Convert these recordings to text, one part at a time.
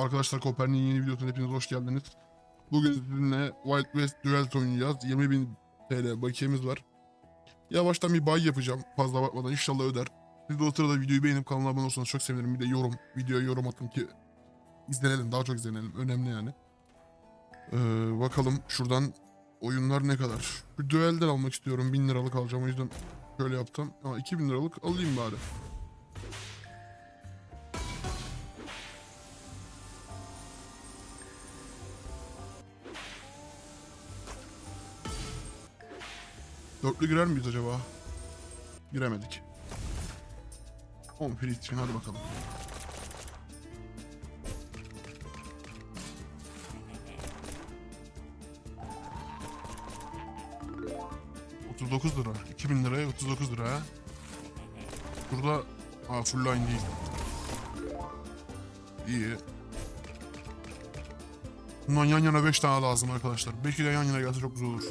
Arkadaşlar Kopernik'in yeni videosuna hepiniz hoş geldiniz. Bugün sizinle Wild West Duels oynayacağız. 20.000 TL bakiyemiz var. Yavaştan bir buy yapacağım. Fazla bakmadan inşallah öder. Siz de o sırada videoyu beğenip kanala abone olursanız çok sevinirim. Bir de yorum, videoya yorum atın ki izlenelim, daha çok izlenelim. Önemli yani. Ee, bakalım şuradan oyunlar ne kadar. Bir duelden almak istiyorum. 1000 liralık alacağım o yüzden şöyle yaptım. Ama 2000 liralık alayım bari. Dörtlü girer miyiz acaba? Giremedik. 10 free için hadi bakalım. ...39 lira. 2000 liraya 39 lira. Burada... Aa full line değil. İyi. Bundan yan yana 5 tane lazım arkadaşlar. 5'i de yan yana gelse çok güzel olur.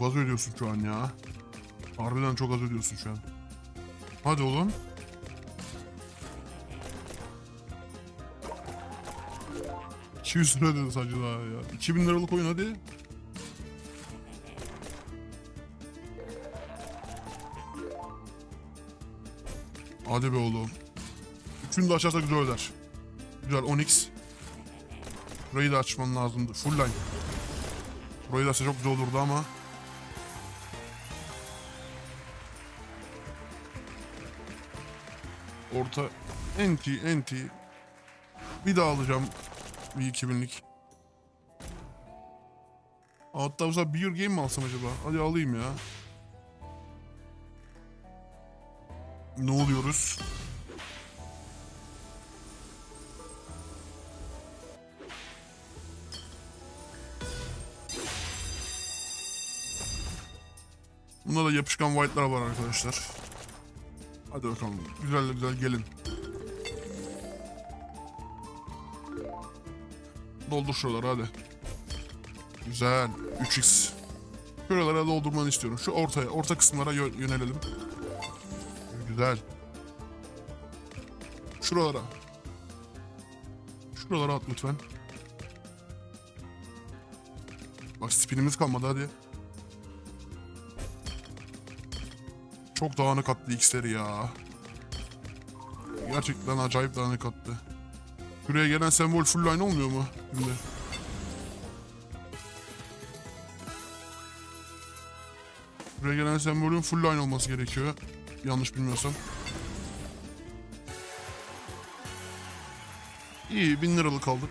Çok az ödüyorsun şu an ya. Harbiden çok az ödüyorsun şu an. Hadi oğlum. ...200 lira dedi sadece daha ya. 2000 liralık oyun hadi. Hadi be oğlum. Üçünü de açarsak güzel öder. Güzel 10x. Burayı da açman lazımdı. Full line. Burayı da açsa çok güzel olurdu ama. Orta enti enti. Bir daha alacağım bir 2000'lik. Hatta bu sefer Beer Game mi alsam acaba? Hadi alayım ya. Ne oluyoruz? Bunda da yapışkan white'lar var arkadaşlar. Hadi bakalım. Güzel güzel gelin. Doldur şuraları hadi. Güzel. 3x. Şuralara doldurmanı istiyorum. Şu ortaya, orta kısımlara yö- yönelelim. Güzel. Şuralara. Şuralara at lütfen. Bak spinimiz kalmadı hadi. Çok dağınık attı X'leri ya. Gerçekten acayip dağınık attı. Şuraya gelen sembol full line olmuyor mu? Şimdi. Buraya gelen sembolün full line olması gerekiyor. Yanlış bilmiyorsam. İyi 1000 liralık aldık.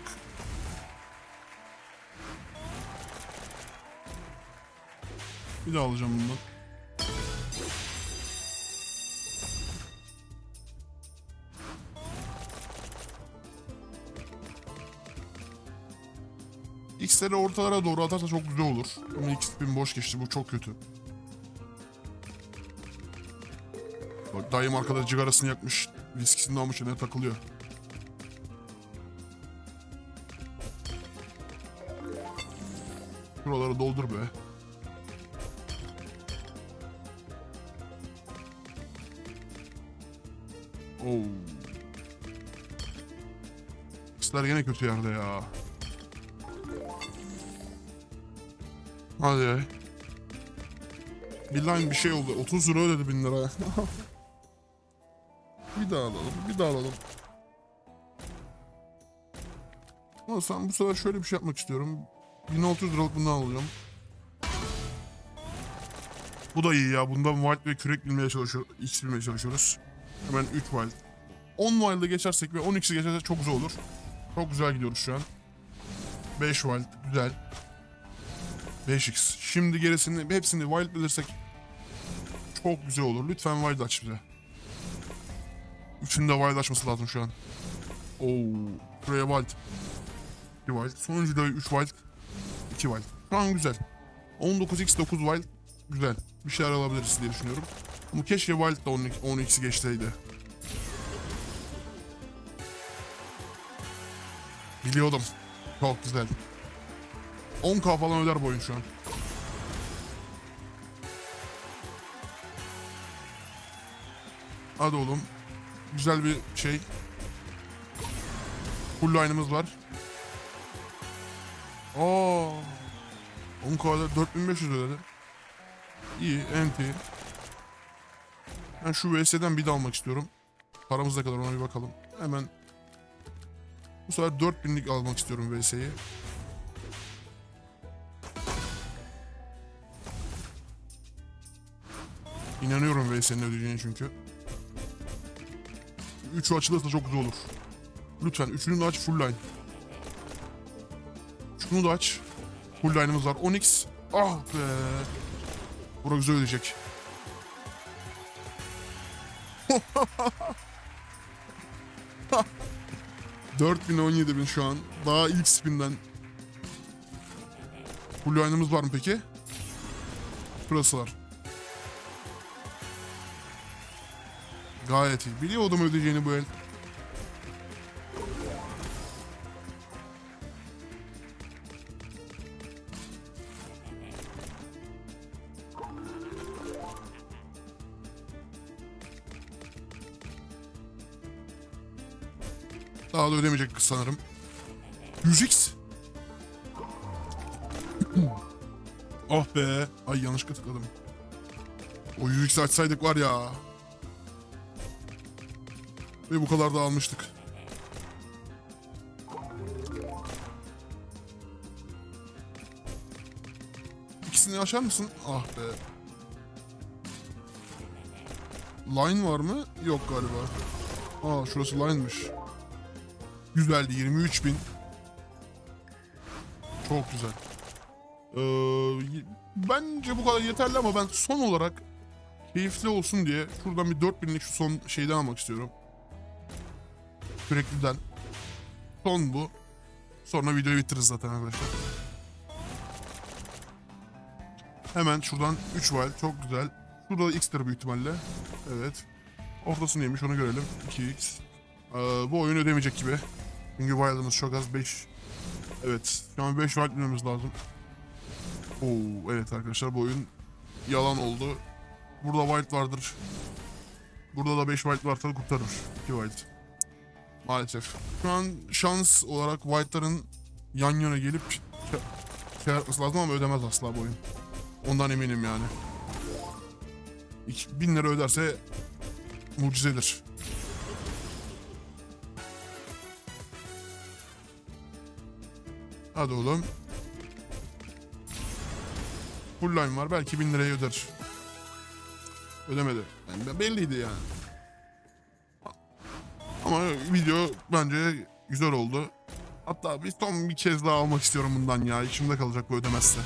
Bir daha alacağım bundan. X'leri ortalara doğru atarsa çok güzel olur. Ama X bin boş geçti bu çok kötü. Bak dayım arkada cigarasını yakmış. Viskisini almış önüne takılıyor. Şuraları doldur be. Oo. X'ler gene kötü yerde ya. Hadi. Line bir şey oldu. 30 lira ödedi 1000 liraya. bir daha alalım. Bir daha alalım. Ama sen bu sefer şöyle bir şey yapmak istiyorum. 1600 liralık bundan alacağım. Bu da iyi ya. Bundan wild ve kürek bilmeye çalışıyor, X bilmeye çalışıyoruz. Hemen 3 wild. 10 wild'ı geçersek ve 12'si geçersek çok güzel olur. Çok güzel gidiyoruz şu an. 5 wild. Güzel. 5x. Şimdi gerisini hepsini wild bilirsek çok güzel olur. Lütfen wild aç bize. Üçünü de wild açması lazım şu an. Oo, buraya wild. 2 wild. Sonuncu da 3 wild. 2 wild. Şu an güzel. 19x 9 wild. Güzel. Bir şeyler alabiliriz diye düşünüyorum. Ama keşke wild da 10x'i geçseydi. Biliyordum. Çok güzel. 10k falan öder bu oyun şu an. Hadi oğlum. Güzel bir şey. Full line'ımız var. Oo. 10 kadar 4500 ödedi. İyi, enti. Ben şu VS'den bir de almak istiyorum. Paramız ne kadar ona bir bakalım. Hemen bu sefer 4000'lik almak istiyorum VS'yi. İnanıyorum VS'nin ödeyeceğine çünkü. Üçü açılırsa çok güzel olur. Lütfen üçünü de aç full line. Şunu da aç. Full line'ımız var. Onyx. Ah be. Bura güzel ödeyecek. Dört bin on yedi bin şu an. Daha ilk spinden. Full line'ımız var mı peki? Burası var. Gayet iyi. Biliyordum ödeyeceğini bu el. Daha da ödemeyecek sanırım. 100x. oh be. Ay yanlışlıkla tıkladım. O 100x açsaydık var ya. Ve bu kadar da almıştık. İkisini açar mısın? Ah be. Line var mı? Yok galiba. Aa şurası line'mış. Güzeldi 23 bin. Çok güzel. Ee, bence bu kadar yeterli ama ben son olarak keyifli olsun diye şuradan bir 4000'lik şu son şeyden almak istiyorum. Sürekliden. Son bu. Sonra videoyu bitiririz zaten arkadaşlar. Hemen şuradan 3 wild çok güzel. Şurada da x'tir büyük ihtimalle. Evet. Ortası neymiş onu görelim. 2x. Ee, bu oyun ödemeyecek gibi. Çünkü wild'ımız çok az 5. Evet. Şu an 5 wild bilmemiz lazım. Oo evet arkadaşlar bu oyun yalan oldu. Burada wild vardır. Burada da 5 wild varsa kurtarır. 2 wild. Maalesef. Şu an şans olarak White'ların yan yana gelip şey- şey yapması lazım ama ödemez asla bu oyun. Ondan eminim yani. 2000 lira öderse mucizedir. Hadi oğlum. Full line var belki 1000 liraya öder. Ödemedi. Yani belliydi yani. Ama video bence güzel oldu. Hatta bir son bir kez daha almak istiyorum bundan ya. İçimde kalacak bu ödemezse.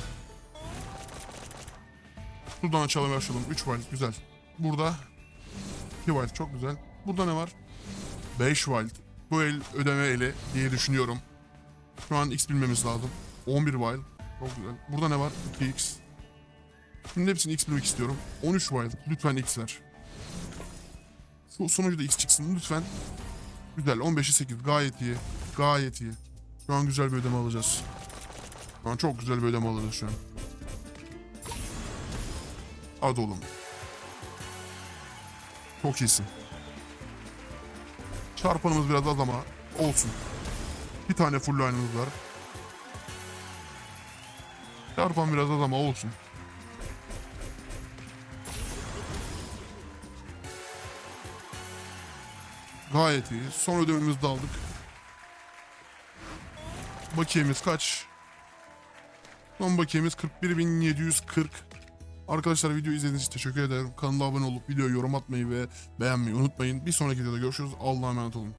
Buradan açalım açalım. 3 wild güzel. Burada 2 wild çok güzel. Burada ne var? 5 wild. Bu el ödeme eli diye düşünüyorum. Şu an x bilmemiz lazım. 11 wild. Çok güzel. Burada ne var? 2x. Şimdi hepsini x bilmek istiyorum. 13 wild. Lütfen x ver. Şu sonucu da x çıksın lütfen. Güzel 15'i 8 gayet iyi. Gayet iyi. Şu an güzel bir ödeme alacağız. Şu an çok güzel bir ödeme alacağız şu an. Hadi oğlum. Çok iyisin. Çarpanımız biraz az ama olsun. Bir tane full line'ımız var. Çarpan biraz az ama olsun. Gayet iyi. Son ödememizi de aldık. Bakiyemiz kaç? Son bakiyemiz 41.740. Arkadaşlar video izlediğiniz için teşekkür ederim. Kanala abone olup videoya yorum atmayı ve beğenmeyi unutmayın. Bir sonraki videoda görüşürüz. Allah'a emanet olun.